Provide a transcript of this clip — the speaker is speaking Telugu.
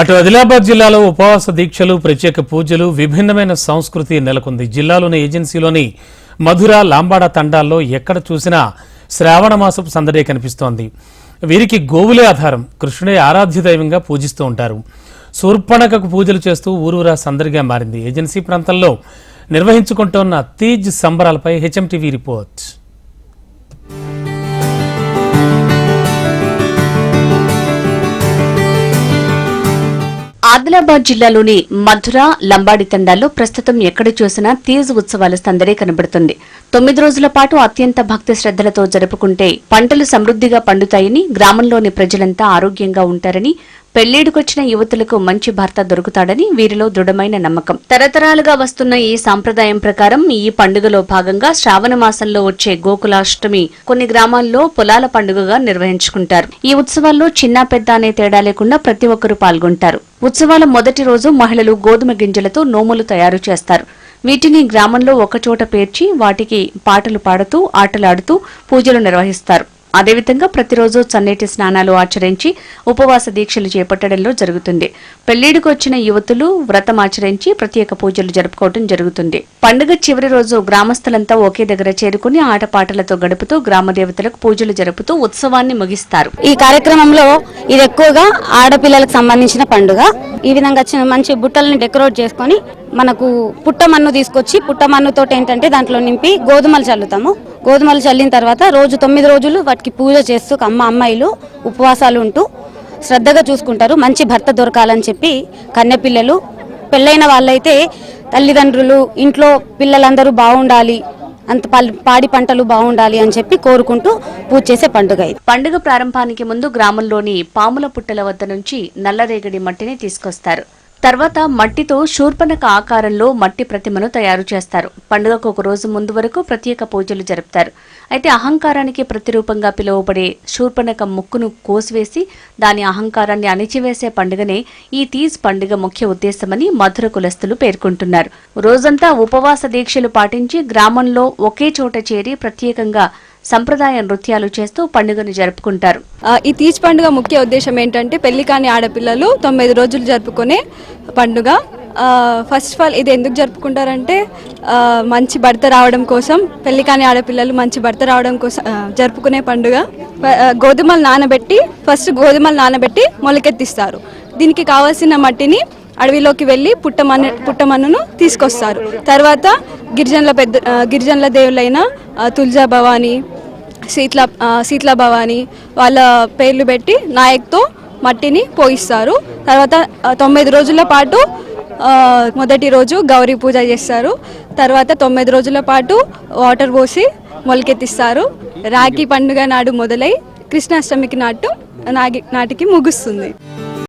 అటు ఆదిలాబాద్ జిల్లాలో ఉపవాస దీక్షలు ప్రత్యేక పూజలు విభిన్నమైన సంస్కృతి నెలకొంది. జిల్లాలోని ఏజెన్సీలోని మధుర లాంబాడ తండాల్లో ఎక్కడ చూసినా శ్రావణ మాసపు సందడే కనిపిస్తోంది. వీరికి గోవులే ఆధారం. కృష్ణుడే ఆరాధ్య దైవంగా పూజిస్తూ ఉంటారు. శూర్పణకకు పూజలు చేస్తూ ఊరూరా సందడిగా మారింది. ఏజెన్సీ ప్రాంతంలో నిర్వహించుకుంటోన్న Teej సంబరాలపై H M T V report. Adilabad జిల్లాలోని మధుర లంబాడి తండాల్లో ప్రస్తుతం ఎక్కడ చూసినా తీజ్ ఉత్సవాల సందడే కనబడుతుంది. తొమ్మిది రోజుల పాటు అత్యంత భక్తి శ్రద్దలతో జరుపుకుంటే పంటలు సమృద్ధిగా పండుతాయని గ్రామంలోని ప్రజలంతా ఆరోగ్యంగా ఉంటారని పెళ్ళిడుకొచ్చిన యువతులకు మంచి భర్త దొరుకుతాడని వీరిలో దృఢమైన నమ్మకం. తరతరాలుగా వస్తున్న ఈ సాంప్రదాయం ప్రకారం ఈ పండుగలో భాగంగా శ్రావణ మాసంలో వచ్చే గోకులాష్టమి కొన్ని గ్రామాల్లో పొలాల పండుగగా నిర్వహించుకుంటారు. ఈ ఉత్సవాల్లో చిన్న పెద్ద అనే తేడా లేకుండా ప్రతి ఒక్కరూ పాల్గొంటారు. ఉత్సవాల మొదటి రోజు మహిళలు గోధుమ గింజలతో నోములు తయారు చేస్తారు. వీటిని గ్రామంలో ఒకచోట పేర్చి వాటికి పాటలు పాడుతూ ఆటలాడుతూ పూజలు నిర్వహిస్తారు. అదేవిధంగా ప్రతిరోజు చన్నీటి స్నానాలు ఆచరించి ఉపవాస దీక్షలు చేపట్టడంలో జరుగుతుంది. పెళ్ళిడికి వచ్చిన యువతులు వ్రతం ఆచరించి ప్రత్యేక పూజలు జరుపుకోవడం జరుగుతుంది. పండుగ చివరి రోజు గ్రామస్తులంతా ఒకే దగ్గర చేరుకుని ఆటపాటలతో గడుపుతూ గ్రామ దేవతలకు పూజలు జరుపుతూ ఉత్సవాన్ని ముగిస్తారు. ఈ కార్యక్రమంలో ఇది ఎక్కువగా ఆడపిల్లలకు సంబంధించిన పండుగ. ఈ విధంగా మంచి బుట్టలను డెకరేట్ చేసుకొని మనకు పుట్టమన్ను తీసుకొచ్చి పుట్టమన్నుతో ఏంటంటే దాంట్లో నింపి గోధుమలు చల్లుతాము. గోధుమలు చల్లిన తర్వాత రోజు తొమ్మిది రోజులు వాటికి పూజ చేస్తూ అమ్మ అమ్మాయిలు ఉపవాసాలు ఉంటూ శ్రద్ధగా చూసుకుంటారు. మంచి భర్త దొరకాలని చెప్పి కన్నెపిల్లలు పెళ్ళైన వాళ్ళైతే తల్లిదండ్రులు ఇంట్లో పిల్లలందరూ బాగుండాలి అంత పాడి పంటలు బాగుండాలి అని చెప్పి కోరుకుంటూ పూజ చేసే పండుగ ఇది. పండుగ ప్రారంభానికి ముందు గ్రామంలోని పాముల పుట్టల వద్ద నుంచి నల్లరేగడి మట్టిని తీసుకొస్తారు. తర్వాత మట్టితో శూర్పణక ఆకారంలో మట్టి ప్రతిమను తయారు చేస్తారు. పండుగకు ఒక రోజు ముందు వరకు ప్రత్యేక పూజలు జరుపుతారు. అయితే అహంకారానికి ప్రతిరూపంగా పిలువబడే శూర్పణక ముక్కును కోసివేసి దాని అహంకారాన్ని అణిచివేసే పండుగనే ఈ తీజ్ పండుగ ముఖ్య ఉద్దేశమని మధుర కులస్తులు పేర్కొంటున్నారు. రోజంతా ఉపవాస దీక్షలు పాటించి గ్రామంలో ఒకే చోట చేరి ప్రత్యేకంగా సంప్రదాయ నృత్యాలు చేస్తూ పండుగను జరుపుకుంటారు. ఈ తీజ్ పండుగ ముఖ్య ఉద్దేశం ఏంటంటే పెళ్ళి కాని ఆడపిల్లలు తొమ్మిది రోజులు జరుపుకునే పండుగ. ఫస్ట్ ఆఫ్ ఆల్ ఇది ఎందుకు జరుపుకుంటారంటే మంచి భర్త రావడం కోసం పెళ్ళి కాని ఆడపిల్లలు మంచి భర్త రావడం కోసం జరుపుకునే పండుగ. గోధుమలు నానబెట్టి ఫస్ట్ గోధుమలు నానబెట్టి మొలకెత్తిస్తారు. దీనికి కావాల్సిన మట్టిని అడవిలోకి వెళ్ళి పుట్టమన్న పుట్టమన్నును తీసుకొస్తారు. తర్వాత గిరిజనుల పెద్ద గిరిజనుల దేవులైన తులజా భవానీ భవాని శీతల శీతల భవాని వాళ్ళ పేర్లు పెట్టి నాయక్తో మట్టిని పోయిస్తారు. తర్వాత తొమ్మిది రోజుల పాటు మొదటి రోజు గౌరీ పూజ చేస్తారు. తర్వాత తొమ్మిది రోజుల పాటు వాటర్ పోసి మొలకెత్తిస్తారు. రాఖీ పండుగ నాడు మొదలై కృష్ణాష్టమికి నాటు నాగి నాటికి ముగుస్తుంది.